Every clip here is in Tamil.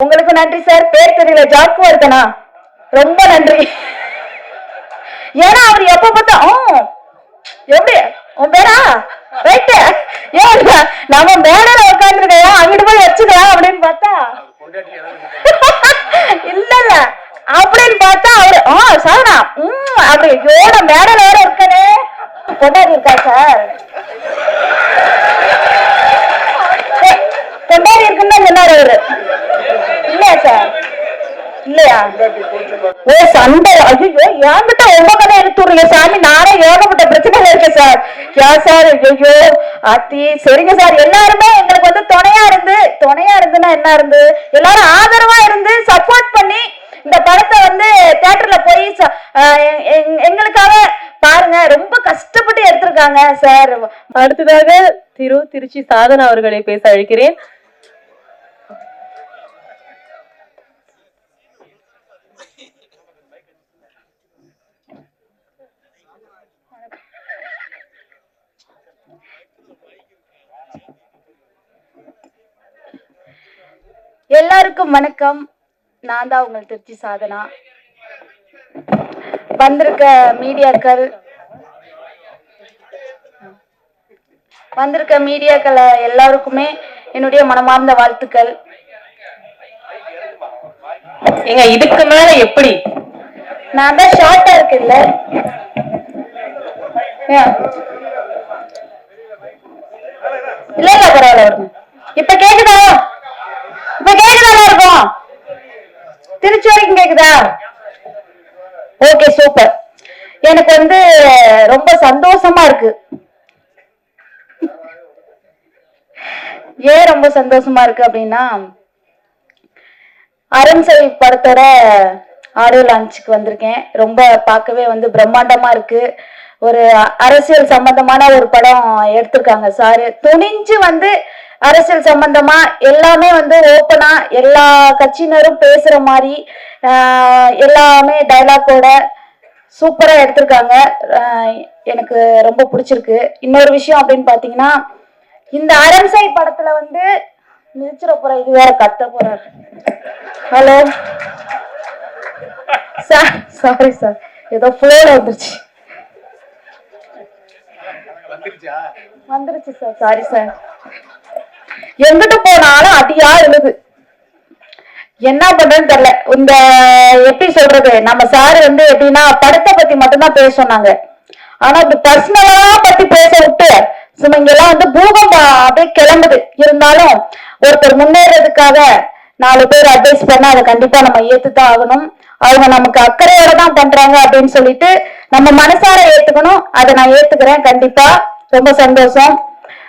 உங்களுக்கு நன்றி சார் பேர் தெரியல. ஜாக்கு இருக்கனா ரொம்ப நன்றி. ஏன்னா அவர் எப்ப பார்த்தா எப்படி? உன் பேரா? ரைட்டு ஏன் நம்ம மேடையில உட்காந்துருக்கையா அங்கிட்டு போய் வச்சுக்கலாம் அப்படின்னு பார்த்தா இல்ல இல்ல. அப்படின்னு பார்த்தா அவரு ஆ சாரா ம் அப்படி யோட மேடல வேற இருக்கனே. கொண்டாடி இருக்கா சார் கொண்டாடி இருக்குன்னு தான் சொன்னாரு அவரு. இல்லையா சார் இல்லையா? ஓ சண்டை. ஐயோ என்கிட்ட உங்க கதை எடுத்து சாமி? நானே ஏகப்பட்ட பிரச்சனை இருக்கேன் சார். யா சார்? ஐயோ அத்தி. சரிங்க சார். எல்லாருமே எங்களுக்கு வந்து துணையா இருந்து துணையா இருந்துன்னா என்ன இருந்து? எல்லாரும் ஆதரவா இருந்து சப்போர்ட் பண்ணி இந்த படத்தை வந்து தியேட்டர்ல போய் ஆஹ் எங்களுக்காக பாருங்க. ரொம்ப கஷ்டப்பட்டு எடுத்திருக்காங்க சார். அடுத்ததாக திரு திருச்சி சாதனா அவர்களை பேச அழைக்கிறேன். எல்லாருக்கும் வணக்கம். நான் தான் உங்கள் திருச்சி சாதனா. வந்திருக்க மீடியாக்கள் வந்திருக்க மீடியாக்கள் எல்லாருக்குமே என்னுடைய மனமார்ந்த வாழ்த்துக்கள். ஏங்க இதுக்கு மேல எப்படி? நான் தான் ஷார்ட்டா இருக்குல்ல ஏன்? இல்ல இல்ல பரவாயில்ல வருங்க இப்ப கேக்குதா இப்ப கேக்குதா இருக்கும் திருச்சி வரைக்கும் கேக்குதா ஓகே சூப்பர் எனக்கு வந்து ரொம்ப சந்தோஷமா இருக்கு. ஏன் ரொம்ப சந்தோஷமா இருக்கு அப்படின்னா அரண் செல் படத்தோட ஆடியோ லான்ச்சுக்கு வந்திருக்கேன். ரொம்ப பார்க்கவே வந்து பிரம்மாண்டமா இருக்கு. ஒரு அரசியல் சம்பந்தமான ஒரு படம் எடுத்திருக்காங்க சாரு. துணிஞ்சு வந்து அரசியல் சம்பந்தமா எல்லாமே வந்து ஓப்பனா எல்லா கட்சியினரும் பேசுற மாதிரி எல்லாமே டைலாக்கோட சூப்பரா எடுத்திருக்காங்க. எனக்கு ரொம்ப பிடிச்சிருக்கு. இன்னொரு விஷயம் அப்படின்னு பாத்தீங்கன்னா இந்த அரண்சை படத்துல வந்து மிதிச்சிட போற இது வேற கத்த போறாரு. ஹலோ சார் சாரி சார் ஏதோ ஃப்ளோல வந்துருச்சு. வந்துருச்சு? சார் சாரி சார் எங்கிட்டு போனாலும் அடியா எழுது என்ன பண்றேன்னு தெரியல. இந்த எப்படி சொல்றது? நம்ம சார் வந்து எப்படின்னா படத்தை பத்தி மட்டும்தான் பேச சொன்னாங்க. ஆனா இப்படி பர்சனலா பத்தி பேச விட்டு சும்மா இங்கெல்லாம் வந்து பூகம்பம் அப்படியே கிளம்புது. இருந்தாலும் ஒருத்தர் முன்னேறதுக்காக நாலு பேர் அட்வைஸ் பண்ணா அதை கண்டிப்பா நம்ம ஏத்துதான் ஆகணும். அவங்க நமக்கு அக்கறையோட தான் பண்றாங்க அப்படின்னு சொல்லிட்டு நம்ம மனசார ஏத்துக்கணும். அதை நான் ஏத்துக்கிறேன். கண்டிப்பா ரொம்ப சந்தோஷம்.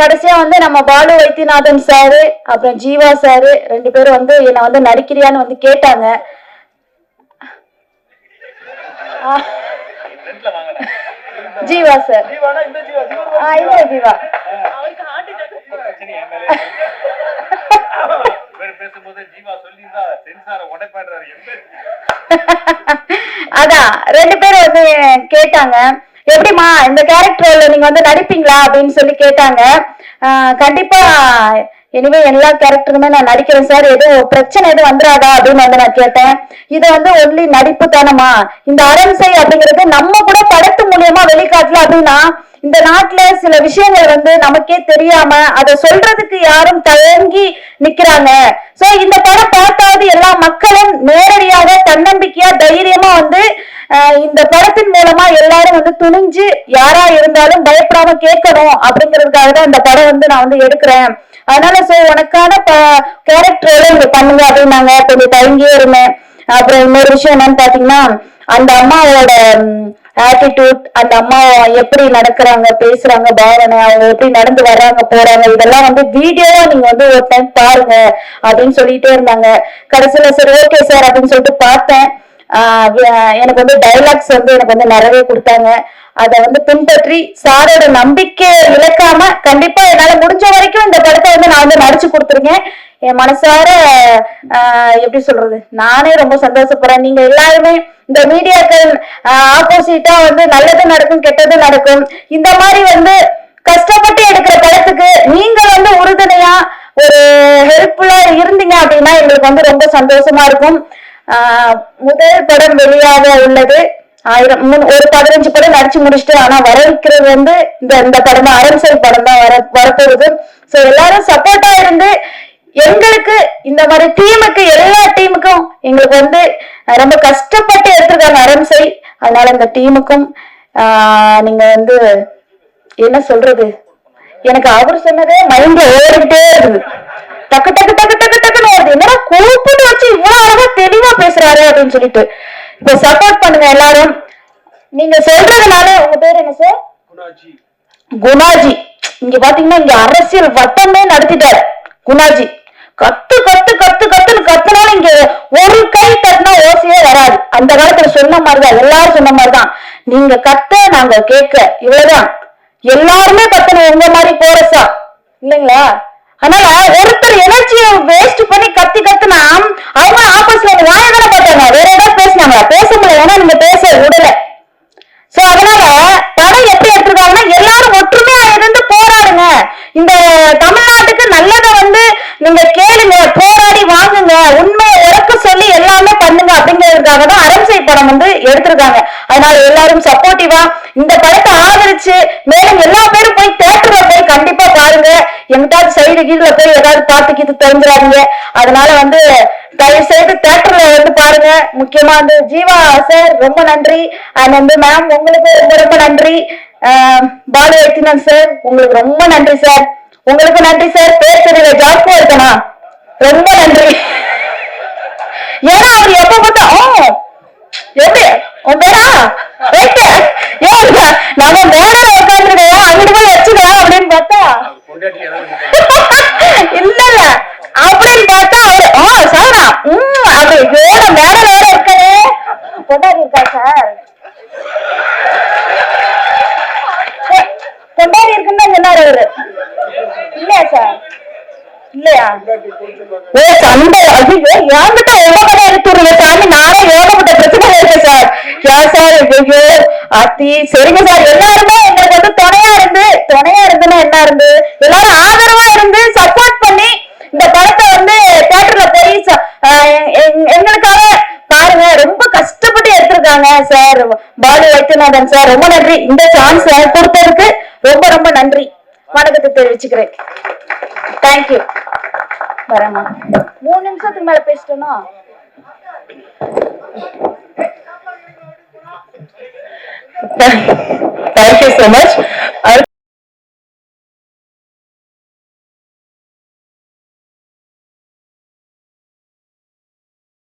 கடைசியா வந்து நம்ம பாலு வைத்தியநாதன் சாரு அப்புறம் ஜீவா சாரு ரெண்டு பேரும் வந்து என்னை வந்து நடிக்கிறியான்னு வந்து கேட்டாங்க. ஜீவா சார். ஆ, ஜீவா. அதான் ரெண்டு பேரும் வந்து கேட்டாங்க. எப்படிம்மா இந்த கேரக்டர்ல நீங்க வந்து நடிப்பீங்களா அப்படின்னு சொல்லி கேட்டாங்க. கண்டிப்பா இனிமே எல்லா கேரக்டருமே நான் நடிக்கிறேன் சார். எதுவும் பிரச்சனை எதுவும் வந்துடாதா அப்படின்னு வந்து நான் கேட்டேன். இது வந்து ஒன்லி நடிப்பு தானமா இந்த அரண்சை அப்படிங்கிறது நம்ம கூட படத்து மூலியமா வெளிக்காட்டல அப்படின்னா இந்த நாட்டுல சில விஷயங்கள் வந்து நமக்கே தெரியாம அதை சொல்றதுக்கு யாரும் தயங்கி நிக்கிறாங்க. சோ இந்த படம் பார்த்தாவது எல்லா மக்களும் நேரடியாக தன்னம்பிக்கையா தைரியமா வந்து ஆஹ் இந்த மூலமா எல்லாரும் வந்து துணிஞ்சு யாரா இருந்தாலும் பயப்படாம கேட்கணும் அப்படிங்கிறதுக்காக தான் இந்த படம் வந்து நான் வந்து எடுக்கிறேன். அதனால சோ உனக்கான கேரக்டரோட இங்க பண்ணுங்க அப்படின்னாங்க. கொஞ்சம் தயங்கியே இருந்தேன். அப்புறம் இன்னொரு விஷயம் என்னன்னு பாத்தீங்கன்னா அந்த அம்மாவோட ஆட்டிடியூட் அந்த அம்மா எப்படி நடக்கிறாங்க பேசுறாங்க பாவனை அவங்க எப்படி நடந்து வர்றாங்க போறாங்க இதெல்லாம் வந்து வீடியோவா நீங்க வந்து ஒரு டைம் பாருங்க அப்படின்னு சொல்லிட்டே இருந்தாங்க. கடைசியில சரி ஓகே சார் அப்படின்னு சொல்லிட்டு பார்த்தேன். எனக்கு வந்து டைலாக்ஸ் வந்து எனக்கு வந்து நிறையவே கொடுத்தாங்க. அதை வந்து பின்பற்றி சாரோட நம்பிக்கை இழக்காம கண்டிப்பா என்னால முடிஞ்ச வரைக்கும் இந்த படத்தை வந்து நான் வந்து நடிச்சு கொடுத்துருக்கேன். என் மனசார ஆஹ் எப்படி சொல்றது? நானே ரொம்ப சந்தோஷப்படுறேன். நீங்க எல்லாருமே இந்த மீடியாக்கள் ஆப்போசிட்டா வந்து நல்லது நடக்கும் கெட்டது நடக்கும் இந்த மாதிரி வந்து கஷ்டப்பட்டு எடுக்கிற படத்துக்கு நீங்க வந்து உறுதுணையா ஒரு ஹெல்ப்ஃபுல்லா இருந்தீங்க அப்படின்னா எங்களுக்கு வந்து ரொம்ப சந்தோஷமா இருக்கும். முதல் படம் வெளியாக உள்ளது. ஆயிரம் முன் ஒரு பதினஞ்சு படம் நடிச்சு முடிச்சுட்டு ஆனா வர வந்து இந்த இந்த படம் தான் அரண்சை படம் தான் வர வரப்போகுது. ஸோ எல்லாரும் சப்போர்ட்டா இருந்து எங்களுக்கு இந்த மாதிரி டீமுக்கு எல்லா டீமுக்கும் எங்களுக்கு வந்து ரொம்ப கஷ்டப்பட்டு எடுத்திருக்காங்க அரண்சை அதனால இந்த டீமுக்கும் நீங்க வந்து என்ன சொல்றது? எனக்கு அவர் சொன்னதே மைண்ட்ல ஓடிக்கிட்டே இருக்குது. டக்கு டக்கு டக்கு வருது என்னடா கூப்பிட்டு வச்சு இவ்வளவு அழகா தெளிவா பேசுறாரு அப்படின்னு சொல்லிட்டு. இப்ப சப்போர்ட் பண்ணுங்க எல்லாரும். நீங்க சொல்றதுனால உங்க பேர் என்ன சார் குணாஜி. இங்க பாத்தீங்கன்னா இங்க அரசியல் வட்டமே நடத்திட்டாரு. குணாஜி. கத்து கத்து கத்து கத்துன்னு கத்துனாலும் இங்க ஒரு கை தட்டினா ஓசையே வராது. அந்த காலத்துல சொன்ன மாதிரிதான் எல்லாரும் சொன்ன மாதிரிதான். நீங்க கத்த நாங்க கேட்க. இவ்வளவுதான். எல்லாருமே கத்தணும். உங்க மாதிரி போரஸா இல்லைங்களா? அதனால ஒருத்தர் எனர்ஜியை வேஸ்ட் பண்ணி கத்தி கத்துனா அவங்க ஆப்போசிட்ல வாய தானே பார்த்தாங்க வேற ஏதாவது பேசினாங்களா? பேச முடியல. ஏன்னா நீங்க பேச விடல. சோ அதனால படம் எப்படி எடுத்திருக்காங்கன்னா எல்லாரும் ஒற்றுமையா இருந்து போராடுங்க. இந்த தமிழ்நாட்டுக்கு நல்லதை வந்து நீங்க கேளுங்க போராடி வாங்குங்க உண்மையை உறக்க சொல்லி எல்லாமே பண்ணுங்க அப்படிங்கிறதுக்காக தான் அரண்சை படம் வந்து எடுத்திருக்காங்க. அதனால எல்லாரும் சப்போர்ட்டிவா இந்த படத்தை ஆதரிச்சு மேலும் எல்லா பேரும் போய் தேட்டர்ல போய் கண்டிப்பா பாருங்க எங்கிட்டாவது சைடு கீழே போய் ஏதாவது பார்த்து கீது தெரிஞ்சிடாதீங்க அதனால வந்து தயவு செய்து தேட்டர்ல வந்து பாருங்க. முக்கியமா வந்து ஜீவா சார் ரொம்ப நன்றி. அண்ட் வந்து மேம் உங்களுக்கு ரொம்ப ரொம்ப நன்றி. பாலு வைத்தினன் சார் உங்களுக்கு ரொம்ப நன்றி சார் உங்களுக்கு நன்றி சார் பேர் தெரியல ஜாஸ்தியா இருக்கனா? ரொம்ப நன்றி. ஏன்னா அவர் எப்ப பார்த்தா ஓ எப்படி? உன் பேரா? ஏன் நம்ம மேடல உட்காந்துருக்க அங்கிட்டு போய் வச்சுக்கலாம் அப்படின்னு பார்த்தா அவர் பொண்டாட்டி ஏதாவது இல்ல இல்ல அப்படின்னு பார்த்தா அவரு ஆ சாரா உம் அப்படி வேற மேடல வேற இருக்காரு கொண்டாடி இருக்கா சார்? கொண்டாடி இருக்குன்னு சொன்னாரு அவரு. இல்லையா சார்? இல்லையா? ஓ சண்டை ஐயோ ஏன்கிட்ட உலகத்தை எடுத்துருங்க சாமி. நானே ஏகப்பட்ட பிரச்சனை இருக்கு சார். ஏன் சார் ஐயோ அத்தி சரிங்க சார். எல்லாருமே எங்களுக்கு வந்து துணையா இருந்து துணையா இருந்துன்னா என்ன இருந்து எல்லாரும் ஆதரவா இருந்து சப்போர்ட் பண்ணி இந்த படத்தை வந்து தியேட்டர்ல போய் ச- ஆஹ் எ- எ- எங்களுக்காக பாருங்க ரொம்ப கஷ்டப்பட்டு எடுத்திருக்காங்க சார் பாலு வைத்தியநாதன் சார் ரொம்ப நன்றி. இந்த சான்ஸ் கொடுத்ததுக்கு ரொம்ப ரொம்ப நன்றி. வணக்கத்தை தெரிவிச்சுக்கிறேன். தேங்க்யூ வரேம்மா மூணு நிமிஷத்துக்கு மேல பேசிட்டோம்னா தேங்க்யூ ஸோ மச்